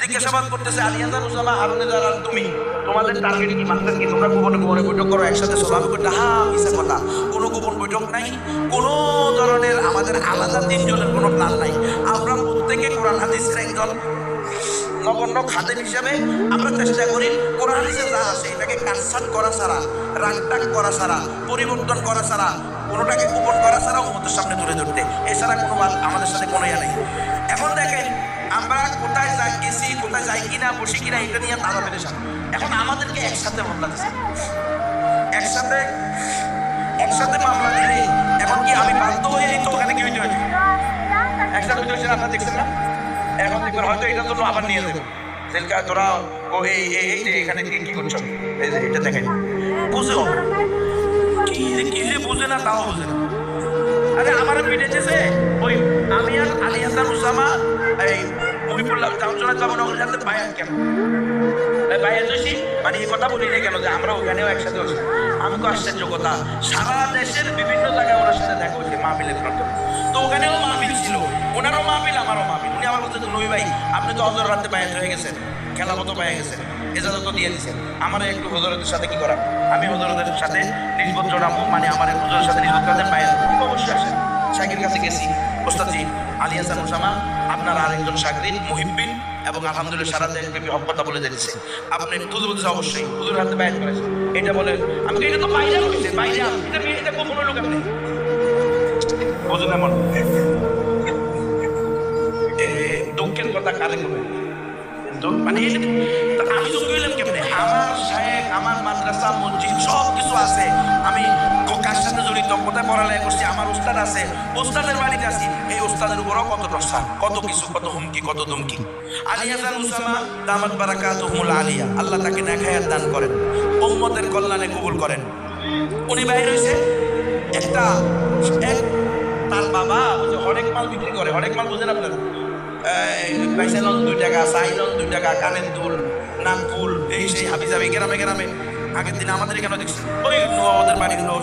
জিজ্ঞাসাবাদ করতেছে আলিয়াজান উসামা হারুনে যারা তুমি? তোমাদের টার্গেট কি? মাত্রা কি? তোমরা গোপনে গোপনে বৈঠক করো, একসাথে সব আমি করতে হা মিশা কথা। কোনো গোপন বৈঠক নাই। কোনো ধরনের আমাদের আলাদা তিনজনের কোনো প্ল্যান নাই। আমরা প্রত্যেকে কোরআন হাদিসের একজন নগণ্য খাদেম হিসাবে আমরা চেষ্টা করি, কোরআন হাদিসে যা আছে এটাকে কনসার্ট করা ছাড়া রাগটাক করা ছাড়া, পরিবর্তন করা ছাড়া, কোনোটাকে গোপন করা ছাড়া উন্মতের সামনে তুলে ধরতে। এছাড়া কোনো আমাদের সাথে কোনো ইয়া নেই। গেছি কোথায় যাই কিনা বসি কিনা এটা নিয়ে তারা পেরেছেন এখন আমাদেরকে একসাথে মামলা দিচ্ছে একসাথে একসাথে মামলা দিলে এখন কি আমি বাধ্য হয়ে এই তো ওখানে কি হইতে হয়েছে একসাথে হইতে হয়েছে আপনারা দেখছেন না? এখন দেখবেন হয়তো এটার জন্য আবার নিয়ে যাবে। সেলকা, তোরা, ও, এই এই যে এখানে কি কি করছ? এই যে এটা দেখেন বুঝে কি কি যে বুঝে না, তাও বুঝে না। আরে, আমার পিটেছে ওই আমি আর আলী হাসান উসামা, এই মহিবুল্লাহ চাউচনা যাব নগর যাতে বায়ান কেন এই বায়ান মানে এই কথা বলি কেন যে আমরা ওখানেও একসাথে আছি? আমি তো আশ্চর্য কথা, সারা দেশের বিভিন্ন জায়গায় ওনার সাথে দেখা হচ্ছে মাহফিলের মাধ্যমে তো ওখানেও মাহফিল ছিল, ওনারও মাহফিল, আমারও মাহফিল। উনি আমার বলছে নবী ভাই, আপনি তো অজর রাতে বায়াত হয়ে গেছেন, খেলা মতো পায়ে গেছেন, এজাজত দিয়ে দিচ্ছেন আমার একটু হজরতের সাথে কি করা আমি হজরতের সাথে নিজবত জড়াবো মানে আমার হুজুরের সাথে নিজবত কাজের পায়ে অবশ্যই আসেন শাকির কাছে গেছি, ওস্তাদজি, আলী হাসান ওসামা আপনার আরেকজন সাকরিন মুহিব্বিন এবং আলহামদুলিল্লাহ সারা দেশব্যাপী হক কথা বলে যাচ্ছে আপনি হুজুর বলছে অবশ্যই হুজুর হাতে বায়াত করেছেন এটা বলে, আমি এটা তো বাইরে হয়েছে বাইরে এটা এটা কখনো লোক আপনি বুঝুন এমন দুঃখের কথা কারে করবে মানে আমি তো কইলাম কেমনে? আমার সাহেব আমার মাদ্রাসা, মসজিদ সব কিছু আছে। আমি সাথে পড়ালেখা করছি আমার উস্তাদ আছে উস্তাদের বাড়িতে আছি। এই উস্তাদের উপরও কত টসা কত কিছু, কত হুমকি, কত ধমকি? আলী হাসান উসামা দামাত বারাকাতুহুমুল আলিয়া। আল্লাহ তাকে নেখায়াত দান করেন উম্মতের কল্যাণে কবুল করেন উনি বাইরে হয়েছে একটা, এক তার বাবা হরেক মাল বিক্রি করে হরেক মাল বুঝেন আপনারা? দুই টাকা সাইলন দুই টাকা কানের দুল নাক ফুল, এই, সেই, হাবি যাবি, গ্রামে গ্রামে। আগের দিন আমাদের এখানে দেখছি? ওই আমাদের বাড়ির লোক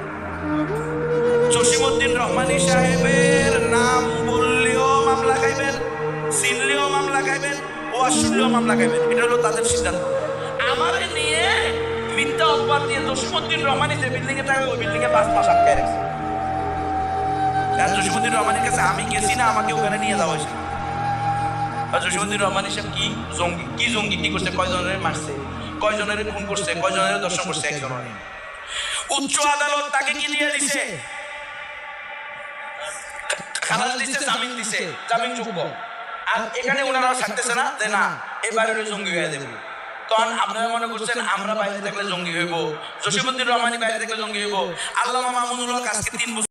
ও শুনলেও মামলা খাইবেন এটা হলো তাদের সিদ্ধান্ত। আমারে নিয়ে মিথ্যা অপবাদ দিয়ে জসিমউদ্দিন রহমানী যে বিল্ডিং এ থাকে ওই বিল্ডিং এ পাঁচ মাস আটকে রেখেছে। আর জসিমউদ্দিন রহমানের কাছে আমি গেছি না আমাকে ওখানে নিয়ে যাওয়া হয়েছে। আর জসিমউদ্দিন রহমান হিসেব কি জঙ্গি কি জঙ্গি কি করছে কয়জনের মারছে কয়জনের খুন করছে কয়জনের দর্শন করছে একজন উচ্চ আদালত তাকে কি দিয়ে দিছে? খালাস দিছে জামিন দিছে জামিন যোগ্য আর এখানে ওনারা থাকতেছে না যে না এবারে জঙ্গি হয়ে যাবে। তখন আপনারা মনে করছেন আমরা বাইরে থাকলে জঙ্গি হইব জসিমুদ্দিন রহমানি বাইরে থাকলে জঙ্গি হইব আল্লাহ মামুনুল কাজকে তিন বছর